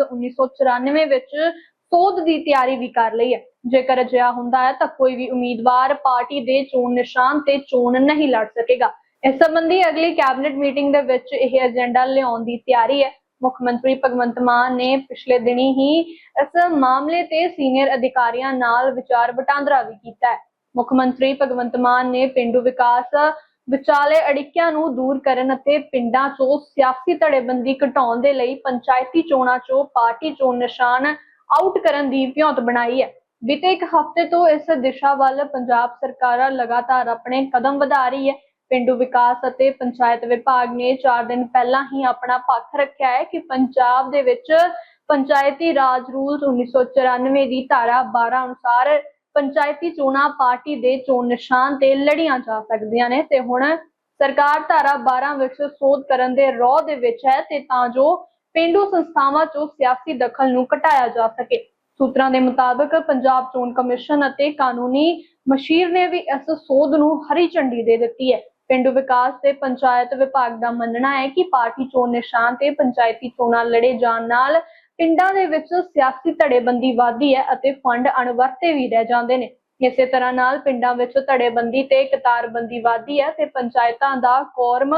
Rules 1994 ਵਿੱਚ ਸੋਧ ਦੀ ਤਿਆਰੀ ਵੀ ਕਰ ਲਈ ਹੈ। ਜੇਕਰ ਅਜਿਹਾ ਹੁੰਦਾ ਹੈ ਤਾਂ ਕੋਈ ਵੀ ਉਮੀਦਵਾਰ ਪਾਰਟੀ ਦੇ ਚੋਣ ਨਿਸ਼ਾਨ ਤੇ ਚੋਣ ਨਹੀਂ ਲੜ ਸਕੇਗਾ। ਇਸ ਸੰਬੰਧੀ ਅਗਲੀ ਕੈਬਨਿਟ ਮੀਟਿੰਗ ਦੇ ਵਿੱਚ ਇਹ ਏਜੰਡਾ ਲਿਆਉਣ ਦੀ ਤਿਆਰੀ ਹੈ। ਮੁੱਖ ਮੰਤਰੀ ਭਗਵੰਤ ਮਾਨ ਨੇ ਪਿਛਲੇ ਦਿਨੀ ਹੀ ਇਸ ਮਾਮਲੇ ਤੇ ਸੀਨੀਅਰ ਅਧਿਕਾਰੀਆਂ ਨਾਲ ਵਿਚਾਰ ਵਟਾਂਦਰਾ ਵੀ ਕੀਤਾ ਹੈ। ਮੁੱਖ ਮੰਤਰੀ ਭਗਵੰਤ ਮਾਨ ਨੇ ਪਿੰਡੂ ਵਿਕਾਸ ਵਿਚਾਲੇ ਅੜਿੱਕਿਆਂ ਨੂੰ ਦੂਰ ਕਰਨ ਅਤੇ ਪਿੰਡਾਂ 'ਚੋਂ ਸਿਆਸੀ ਧੜੇਬੰਦੀ ਘਟਾਉਣ ਦੇ ਲਈ ਪੰਚਾਇਤੀ ਚੋਣਾਂ 'ਚੋਂ ਪਾਰਟੀ ਚੋਣ ਨਿਸ਼ਾਨ ਆਊਟ ਕਰਨ ਦੀ ਵਿਉਂਤ ਬਣਾਈ ਹੈ। ਬੀਤੇ ਇੱਕ ਹਫ਼ਤੇ ਤੋਂ ਇਸ ਦਿਸ਼ਾ ਵੱਲ ਪੰਜਾਬ ਸਰਕਾਰ ਲਗਾਤਾਰ ਆਪਣੇ ਕਦਮ ਵਧਾ ਰਹੀ ਹੈ। ਪਿੰਡੂ ਵਿਕਾਸ ਅਤੇ ਪੰਚਾਇਤ ਵਿਭਾਗ ਨੇ 4 ਦਿਨ ਪਹਿਲਾਂ ਹੀ ਆਪਣਾ ਪੱਖ ਰੱਖਿਆ ਹੈ ਕਿ ਪੰਜਾਬ ਦੇ ਵਿੱਚ ਪੰਚਾਇਤੀ ਰਾਜ ਰੂਲਸ 1994 ਦੀ ਧਾਰਾ 12 ਅਨੁਸਾਰ ਪੰਚਾਇਤੀ ਚੋਣਾਂ ਪਾਰਟੀ ਦੇ ਚੋਣ ਨਿਸ਼ਾਨ ਤੇ ਲੜੀਆਂ ਜਾ ਸਕਦੀਆਂ ਨੇ ਤੇ ਹੁਣ ਸਰਕਾਰ ਧਾਰਾ 12 ਵਿੱਚ ਸੋਧ ਕਰਨ ਦੇ ਰੌਹ ਦੇ ਵਿੱਚ ਹੈ ਤੇ ਤਾਂ ਜੋ ਪਿੰਡੂ ਸੰਸਥਾਵਾਂ 'ਚੋਂ ਸਿਆਸੀ ਦਖਲ ਨੂੰ ਘਟਾਇਆ ਜਾ ਸਕੇ। ਸੂਤਰਾਂ ਦੇ ਮੁਤਾਬਕ ਪੰਜਾਬ ਚੋਣ ਕਮਿਸ਼ਨ ਅਤੇ ਕਾਨੂੰਨੀ ਮਸ਼ੀਰ ਨੇ ਵੀ ਇਸ ਸੋਧ ਨੂੰ ਹਰੀ ਝੰਡੀ ਦੇ ਦਿੱਤੀ ਹੈ। ਪਿੰਡੂ ਵਿਕਾਸ ਤੇ ਪੰਚਾਇਤ ਵਿਭਾਗ ਦਾ ਮੰਨਣਾ ਹੈ ਕਿ ਪਾਰਟੀ ਚੋਣ ਨਿਸ਼ਾਨ ਤੇ ਪੰਚਾਇਤੀ ਚੋਣਾਂ ਲੜੇ ਜਾਣ ਨਾਲ ਪਿੰਡਾਂ ਦੇ ਵਿੱਚ ਸਿਆਸੀ ਧੜੇਬੰਦੀ ਵਧਦੀ ਹੈ ਅਤੇ ਫੰਡ ਅਣਵਰਤੇ ਵੀ ਰਹਿ ਜਾਂਦੇ ਨੇ। ਇਸੇ ਤਰ੍ਹਾਂ ਨਾਲ ਪਿੰਡਾਂ ਵਿੱਚ ਧੜੇਬੰਦੀ ਤੇ ਕਤਾਰਬੰਦੀ ਵਧਦੀ ਹੈ ਤੇ ਪੰਚਾਇਤਾਂ ਦਾ ਕੋਰਮ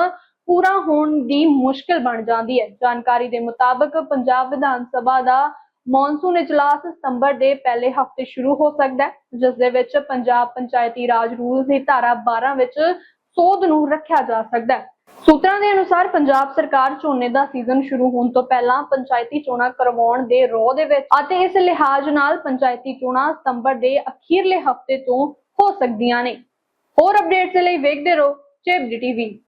ਪੂਰਾ ਹੋਣ ਦੀ ਮੁਸ਼ਕਲ ਬਣ ਜਾਂਦੀ ਹੈ। ਜਾਣਕਾਰੀ ਦੇ ਮੁਤਾਬਕ ਪੰਜਾਬ ਵਿਧਾਨ ਸਭਾ ਦਾ ਮੌਨਸੂਨ ਇਜਲਾਸ ਸਤੰਬਰ ਦੇ ਪਹਿਲੇ ਹਫ਼ਤੇ ਸ਼ੁਰੂ ਹੋ ਸਕਦਾ ਹੈ, ਜਿਸ ਦੇ ਵਿੱਚ ਪੰਜਾਬ ਪੰਚਾਇਤੀ ਰਾਜ ਰੂਲ ਦੀ ਧਾਰਾ 12 ਵਿੱਚ ਸੋਧ ਨੂੰ ਰੱਖਿਆ ਜਾ ਸਕਦਾ ਹੈ। ਸੂਤਰਾਂ ਦੇ ਅਨੁਸਾਰ ਪੰਜਾਬ ਸਰਕਾਰ ਝੋਨੇ ਦਾ ਸੀਜ਼ਨ ਸ਼ੁਰੂ ਹੋਣ ਤੋਂ ਪਹਿਲਾਂ ਪੰਚਾਇਤੀ ਚੋਣਾਂ ਕਰਵਾਉਣ ਦੇ ਰੋਹ ਦੇ ਵਿੱਚ ਅਤੇ ਇਸ ਲਿਹਾਜ਼ ਨਾਲ ਪੰਚਾਇਤੀ ਚੋਣਾਂ ਸਤੰਬਰ ਦੇ ਅਖੀਰਲੇ ਹਫ਼ਤੇ ਤੋਂ ਹੋ ਸਕਦੀਆਂ ਨੇ। ਹੋਰ ਅਪਡੇਟਸ ਲਈ ਵੇਖਦੇ ਰਹੋ ਚੇਬਡੀ ਟੀਵੀ।